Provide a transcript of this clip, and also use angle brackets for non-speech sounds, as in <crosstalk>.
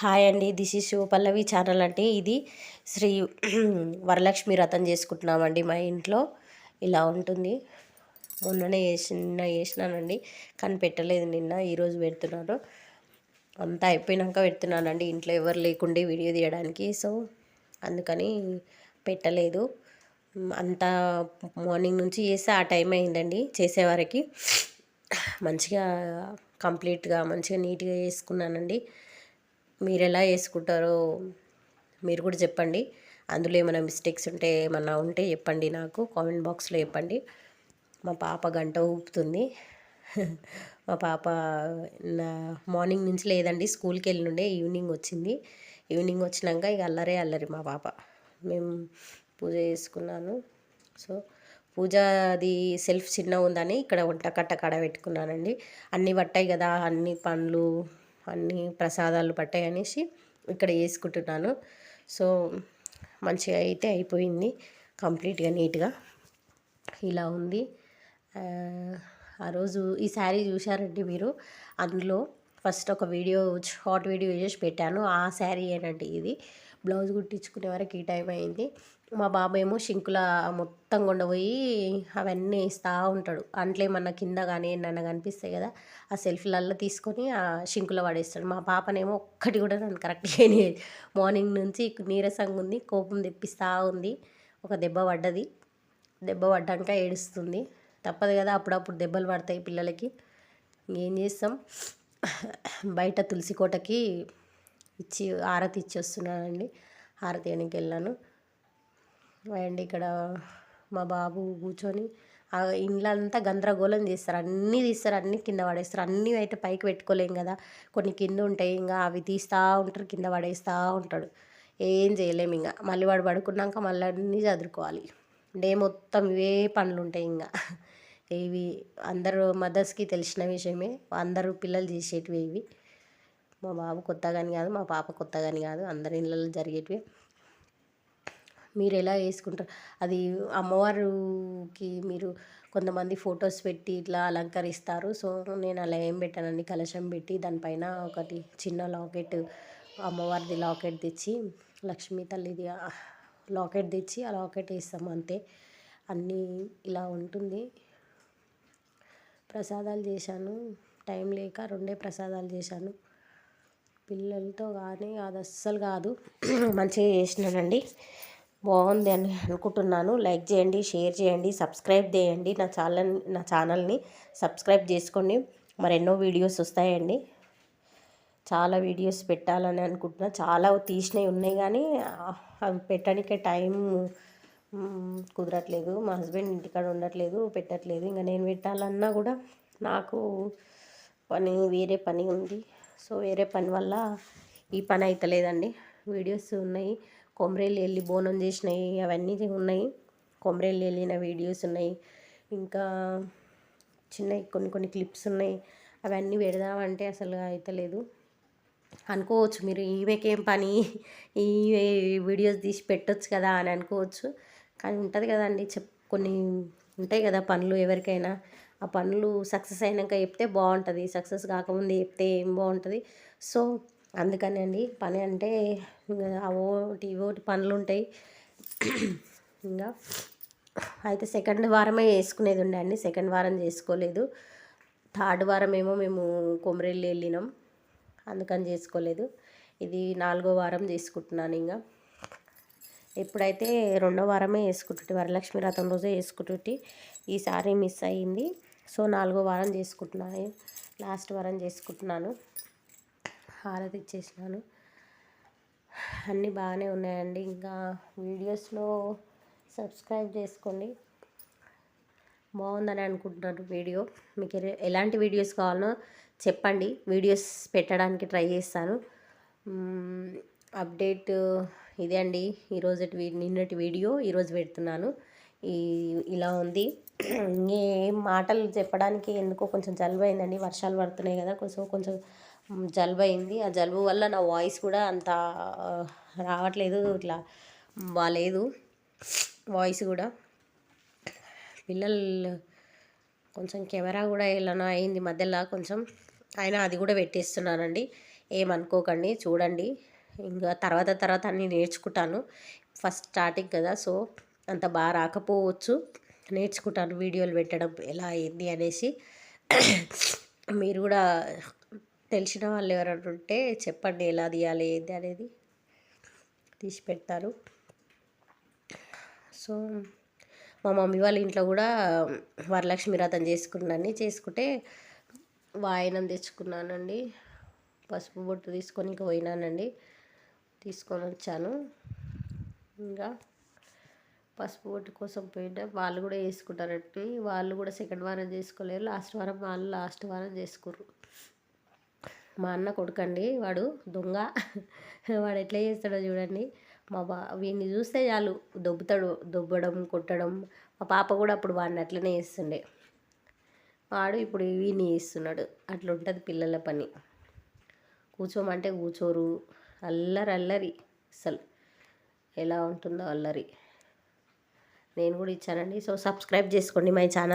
Hi అండి. This is Pallavi channel అంటే ఇది శ్రీ <clears throat> వరలక్ష్మి రథం చేసుకుంటున్నామండి మా ఇంట్లో. ఇలా ఉంటుంది. మొన్ననే వేసి నిన్న వేసినానండి కానీ పెట్టలేదు నిన్న ఈరోజు పెడుతున్నాను అంతా అయిపోయినాక పెడుతున్నానండి. ఇంట్లో ఎవరు లేకుండే వీడియో తీయడానికి. సో అందుకని పెట్టలేదు. అంతా మార్నింగ్ నుంచి చేస్తే ఆ టైం అయిందండి. చేసేవారికి మంచిగా కంప్లీట్గా మంచిగా నీట్గా చేసుకున్నానండి. మీరు ఎలా వేసుకుంటారో మీరు కూడా చెప్పండి. అందులో ఏమైనా మిస్టేక్స్ ఉంటే ఏమన్నా ఉంటే చెప్పండి నాకు. కామెంట్ బాక్స్లో చెప్పండి. మా పాప గంట ఊపుతుంది. మా పాప నా మార్నింగ్ నుంచి లేదండి స్కూల్కి వెళ్ళిండే ఈవినింగ్ వచ్చింది. ఈవినింగ్ వచ్చినాక ఇక అల్లరే అల్లరి మా పాప. మేము పూజ చేసుకున్నాను. సో పూజ అది సెల్ఫ్ చిన్న ఉందని ఇక్కడ వంట కట్ట కాడ పెట్టుకున్నానండి. అన్నీ పట్టాయి కదా అన్ని పండ్లు అన్ని ప్రసాదాలు పట్టాయి అనేసి ఇక్కడ వేసుకుంటున్నాను. సో మంచిగా అయితే అయిపోయింది. కంప్లీట్గా నీట్గా ఇలా ఉంది. ఆ రోజు ఈ శారీ చూశారండి మీరు? అందులో ఫస్ట్ ఒక వీడియో షార్ట్ వీడియో చేసి పెట్టాను. ఆ శారీ ఏనండి ఇది? బ్లౌజ్ కుట్టించుకునే వరకు ఈ టైం అయింది. మా బాబు ఏమో షింకుల మొత్తం కొండపోయి అవన్నీ వేస్తూ ఉంటాడు. అంట్లో ఏమన్నా కింద కానీ ఏమన్నా కనిపిస్తాయి కదా ఆ సెల్ఫీలల్లో తీసుకొని ఆ షింకులో పడేస్తాడు. మా పాపనేమో ఒక్కటి కూడా నన్ను కరెక్ట్గా మార్నింగ్ నుంచి నీరసంగా ఉంది కోపం తెప్పిస్తూ ఉంది. ఒక దెబ్బ పడ్డది. దెబ్బ పడ్డాక ఏడుస్తుంది. తప్పదు కదా అప్పుడప్పుడు దెబ్బలు పడతాయి పిల్లలకి. ఏం చేస్తాం? బయట తులసి కోటకి ఇచ్చి ఆరతి ఇచ్చి వస్తున్నానండి. హారతి వెనక్కి వెళ్ళాను. అండ్ ఇక్కడ మా బాబు కూర్చొని ఆ ఇండ్లంతా గందరగోళం చేస్తారు. అన్నీ తీస్తారు అన్నీ కింద పడేస్తారు. అన్నీ అయితే పైకి పెట్టుకోలేం కదా. కొన్ని కింద ఉంటాయి ఇంకా అవి తీస్తూ ఉంటారు కింద పడేస్తూ ఉంటాడు. ఏం చేయలేము ఇంకా మళ్ళీ వాడు పడుకున్నాక మళ్ళీ అన్నీ చదువుకోవాలి డే మొత్తం ఇవే పనులు ఉంటాయి ఇంకా ఇవి అందరూ మదర్స్కి తెలిసిన విషయమే. అందరూ పిల్లలు చేసేటివి ఇవి. మా బాబు కొత్తగాని కాదు మా పాప కొత్తగాని కాదు. అందరి ఇళ్ళలో జరిగేటివి. మీరు ఎలా వేసుకుంటారు? అది అమ్మవారికి మీరు కొంతమంది ఫొటోస్ పెట్టి ఇట్లా అలంకరిస్తారు. సో నేను అలా ఏం పెట్టానండి? కలశం పెట్టి దానిపైన ఒకటి చిన్న లాకెట్ అమ్మవారిది లాకెట్ తెచ్చి లక్ష్మీ తల్లిది లాకెట్ తెచ్చి ఆ లాకెట్ వేస్తాం అంతే. అన్నీ ఇలా ఉంటుంది. ప్రసాదాలు చేశాను. టైం లేక రెండే ప్రసాదాలు చేశాను. పిల్లలతో కానీ అది అస్సలు కాదు. <clears throat> మంచిగా చేసినానండి. బాగుంది అని అనుకుంటున్నాను. లైక్ చేయండి షేర్ చేయండి సబ్స్క్రైబ్ చేయండి నా ఛానల్ నా ఛానల్ని సబ్స్క్రైబ్ చేసుకోండి. మరెన్నో వీడియోస్ వస్తాయండి. చాలా వీడియోస్ పెట్టాలని అనుకుంటున్నా. చాలా తీసినవి ఉన్నాయి కానీ అవి పెట్టడానికి టైం కుదరట్లేదు. మా హస్బెండ్ ఇంటికాడ ఉండట్లేదు పెట్టట్లేదు. ఇంకా నేను పెట్టాలన్నా కూడా నాకు పని వేరే పని ఉంది. సో వేరే పని వల్ల ఈ పని అవుతలేదండి వీడియోస్ ఉన్నాయి. కొమరేళ్ళు వెళ్ళి బోనం చేసినాయి అవన్నీ ఉన్నాయి. కొమరేళ్ళు వెళ్ళిన వీడియోస్ ఉన్నాయి. ఇంకా చిన్నవి కొన్ని కొన్ని క్లిప్స్ ఉన్నాయి. అవన్నీ పెడదామంటే అసలు అవుతలేదు అనుకోవచ్చు మీరు ఈమెకేం పని? ఈ వీడియోస్ తీసి పెట్టొచ్చు కదా అని అనుకోవచ్చు. కానీ ఉంటుంది కదండి చెప్ కొన్ని ఉంటాయి కదా పనులు ఎవరికైనా. ఆ పనులు సక్సెస్ అయినాక చెప్తే బాగుంటుంది. సక్సెస్ కాకముందు చెప్తే ఏం బాగుంటుంది? సో అందుకని అండి పని అంటే ఓటి ఓటి పనులు ఉంటాయి. ఇంకా అయితే సెకండ్ వారమే వేసుకునేది ఉండే అండి. సెకండ్ వారం చేసుకోలేదు. థర్డ్ వారం ఏమో మేము కొమరెల్లి వెళ్ళినాం. అందుకని చేసుకోలేదు. ఇది నాలుగో వారం చేసుకుంటున్నాను ఇంకా. ఎప్పుడైతే రెండో వారమే వేసుకుంటుంటే వరలక్ష్మి రథం రోజే వేసుకుంటుంటే ఈసారి మిస్ అయ్యింది. సో నాలుగో వారం చేసుకుంటున్నాను లాస్ట్ వారం చేసుకుంటున్నాను. హారతి ఇచ్చేసినాను. అన్నీ బాగానే ఉన్నాయండి. ఇంకా వీడియోస్లో సబ్స్క్రైబ్ చేసుకోండి. బాగుందని అనుకుంటున్నాను వీడియో. మీకు ఎలాంటి వీడియోస్ కావాలో చెప్పండి. వీడియోస్ పెట్టడానికి ట్రై చేస్తాను. అప్డేట్ ఇదే అండి. ఈరోజు నిన్నటి వీడియో ఈరోజు పెడుతున్నాను. ఈ ఇలా ఉంది. ఏ మాటలు చెప్పడానికి ఎందుకో కొంచెం జలుబు వర్షాలు పడుతున్నాయి కదా. కొంచెం కొంచెం జలుబు అయింది ఆ జలుబు వల్ల నా వాయిస్ కూడా అంత రావట్లేదు. ఇట్లా బాగాలేదు వాయిస్ కూడా. పిల్లలు కొంచెం కెమెరా కూడా ఎలా అయింది మధ్యలో కొంచెం. అయినా అది కూడా పెట్టేస్తున్నానండి. ఏమనుకోకండి. చూడండి. ఇంకా తర్వాత తర్వాత అన్నీ నేర్చుకుంటాను. ఫస్ట్ స్టార్టింగ్ కదా. సో అంత బాగా రాకపోవచ్చు. నేర్చుకుంటాను వీడియోలు పెట్టడం ఎలా అయింది అనేసి. మీరు కూడా తెలిసిన వాళ్ళు ఎవరైనా ఉంటే చెప్పండి ఎలా తీయాలి ఏంటి అనేది తీసి పెడతారు. సో మా మమ్మీ వాళ్ళ ఇంట్లో కూడా వరలక్ష్మి వ్రతం చేసుకున్నాను చేసుకుంటే వాయనం తెచ్చుకున్నానండి. పసుపు బొట్టు తీసుకొని పోయినానండి. తీసుకొని వచ్చాను. ఇంకా పసుపు బొట్టు కోసం పోయిన వాళ్ళు కూడా వేసుకుంటారంటే వాళ్ళు కూడా సెకండ్ వారం చేసుకోలేరు. లాస్ట్ వారం వాళ్ళు లాస్ట్ వారం చేసుకుర్రు. మా అన్న కొడుకండి వాడు దొంగ. వాడు ఎట్లా చేస్తాడో చూడండి. మా బా వీడిని చూస్తే చాలు దొబ్బుతాడు దొబ్బడం కొట్టడం. మా పాప కూడా అప్పుడు వాడిని అట్లనే చేస్తుండే. వాడు ఇప్పుడు వీడిని చేస్తున్నాడు. అట్లా ఉంటుంది పిల్లల పని. కూర్చోమంటే కూర్చోరు. అల్లరి అల్లరి. అసలు ఎలా ఉంటుందో అల్లరి. నేను కూడా ఇచ్చానండి. సో సబ్స్క్రైబ్ చేసుకోండి మై ఛానల్.